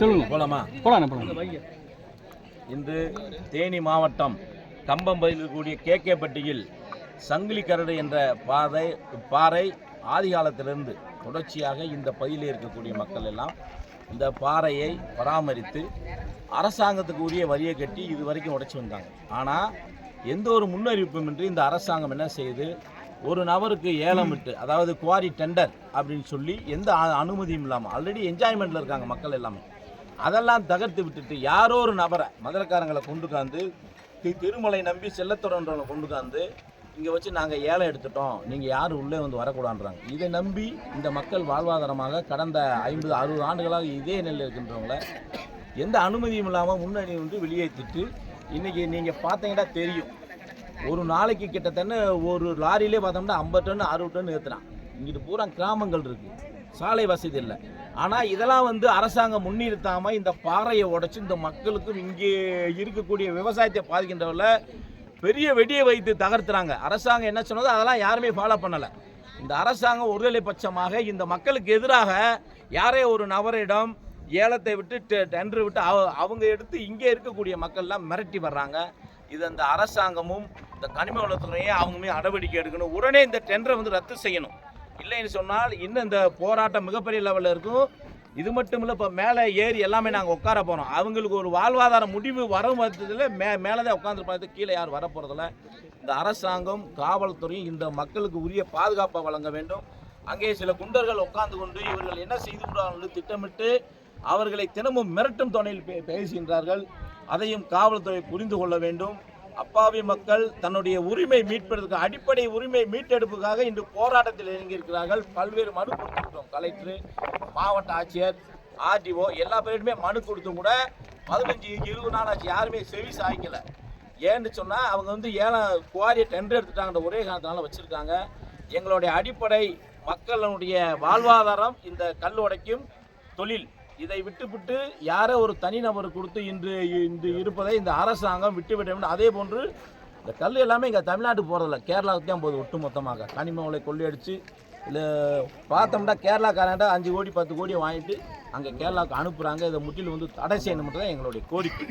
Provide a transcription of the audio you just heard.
சொல்லுங்க. போலாமா? போலாம் போலாம் இன்று தேனி மாவட்டம் கம்பம்பதியில் இருக்கக்கூடிய கேகேப்பட்டியில் சங்கிலி கரடு என்ற பாதை பாறை ஆதி காலத்திலிருந்து தொடர்ச்சியாக இந்த பகுதியில் இருக்கக்கூடிய மக்கள் எல்லாம் இந்த பாறையை பராமரித்து அரசாங்கத்துக்கு உரிய வரியை கட்டி இது வரைக்கும் உடைச்சி வந்தாங்க. ஆனால் எந்த ஒரு முன்னறிவிப்பும் இன்றி இந்த அரசாங்கம் என்ன செய்யுது ஒரு நபருக்கு ஏலம் விட்டு அதாவது குவாரி டெண்டர் அப்படின்னு சொல்லி எந்த அனுமதியும் இல்லாமல் ஆல்ரெடி என்ஜாய்மெண்ட்டில் இருக்காங்க மக்கள் எல்லாமே. அதெல்லாம் தகர்த்து விட்டுட்டு யாரோ ஒரு நபரை மதுரக்காரங்களை கொண்டு காந்து திருமலை நம்பி செல்லத்துறன்றவங்களை கொண்டு காந்து இங்கே வச்சு நாங்கள் ஏலம் எடுத்துட்டோம் நீங்கள் யாரும் உள்ளே வந்து வரக்கூடாதுன்றாங்க. இதை நம்பி இந்த மக்கள் வாழ்வாதாரமாக கடந்த ஐம்பது அறுபது ஆண்டுகளாக இதே நிலையில் இருக்கின்றவங்கள எந்த அனுமதியும் இல்லாமல் முன்னணி வந்து வெளியேற்றிட்டு இன்றைக்கி நீங்கள் பார்த்தீங்கன்னா தெரியும். ஒரு நாளைக்கு கிட்டத்தட்ட ஒரு லாரியிலே பார்த்தோம்னா ஐம்பது டன் அறுபது டன் ஏற்றுறான் இங்கிட்டு பூரா கிராமங்கள் இருக்குது சாலை வசதி இல்லை. ஆனால் இதெல்லாம் வந்து அரசாங்கம் முன்னிறுத்தாமல் இந்த பாறையை உடைச்சி இந்த மக்களுக்கும் இங்கே இருக்கக்கூடிய விவசாயத்தை பாதிக்கின்றவர்கள பெரிய வெடியை வைத்து தகர்த்துறாங்க. அரசாங்கம் என்ன சொன்னதோ அதெல்லாம் யாருமே ஃபாலோ பண்ணலை. இந்த அரசாங்கம் ஒருதலைபட்சமாக இந்த மக்களுக்கு எதிராக யாரே ஒரு நபரிடம் ஏலத்தை விட்டு டெ- டெண்டர் விட்டு அவ அவங்க எடுத்து இங்கே இருக்கக்கூடிய மக்கள்லாம் மிரட்டி வர்றாங்க. இது அந்த அரசாங்கமும் இந்த கனிம வளத்துறையை அவங்களுமே நடவடிக்கை எடுக்கணும். உடனே இந்த டெண்டரை வந்து ரத்து செய்யணும். இல்லைன்னு சொன்னால் இன்னும் இந்த போராட்டம் மிகப்பெரிய லெவலில் இருக்கும். இது மட்டும் இல்லை இப்போ மேலே ஏறி எல்லாமே நாங்கள் உட்கார போகிறோம் அவங்களுக்கு ஒரு வாழ்வாதார முடிவு வரும் பட்சத்தில் மே மேலே தான் உட்காந்துருப்பாங்க கீழே யாரும் வர போகிறதில்ல இந்த அரசாங்கம் காவல்துறையும் இந்த மக்களுக்கு உரிய பாதுகாப்பை வழங்க வேண்டும். அங்கே சில குண்டர்கள் உட்கார்ந்து கொண்டு இவர்கள் என்ன செய்து விடுவார்கள் திட்டமிட்டு அவர்களை தினமும் மிரட்டும் துணையில் பே பேசுகின்றார்கள். அதையும் காவல்துறை புரிந்து கொள்ள வேண்டும். அப்பாவி மக்கள் தன்னுடைய உரிமை மீட்பதற்கு அடிப்படை உரிமை மீட்டெடுப்புக்காக இன்று போராட்டத்தில் இறங்கியிருக்கிறார்கள். பல்வேறு மனு கொடுத்துருக்கோம் கலெக்டர் மாவட்ட ஆட்சியர் ஆர்டிஓ எல்லா பேருமே மனு கொடுத்தும் கூட பதினஞ்சு இருபது நாள் ஆச்சு. யாருமே செவி சாய்க்கல ஏன்னு சொன்னால் அவங்க வந்து ஏழாம் குவாரியை டெண்டர் எடுத்துட்டாங்கன்ற ஒரே காரணத்தினால வச்சுருக்காங்க. எங்களுடைய அடிப்படை மக்களுடைய வாழ்வாதாரம் இந்த கல் உடைக்கும் தொழில். இதை விட்டுவிட்டு யாரோ ஒரு தனிநபர் கொடுத்து இன்று இன்று இருப்பதை இந்த அரசாங்கம் விட்டுவிட வேண்டும். அதே போன்று இந்த கல் எல்லாமே இங்கே தமிழ்நாட்டுக்கு போகிறதில்ல கேரளாவுக்கு தான் போகுது ஒட்டு மொத்தமாக. கனிமவளை கொள்ளையடிச்சு இல்லை பார்த்தோம்னா கேரளாக்காரன்ட்ட அஞ்சு கோடி பத்து கோடி வாங்கிட்டு அங்கே கேரளாவுக்கு அனுப்புகிறாங்க இதை முற்றிலும் வந்து தடை செய்யணும் மட்டும் தான் எங்களுடைய கோரிக்கை.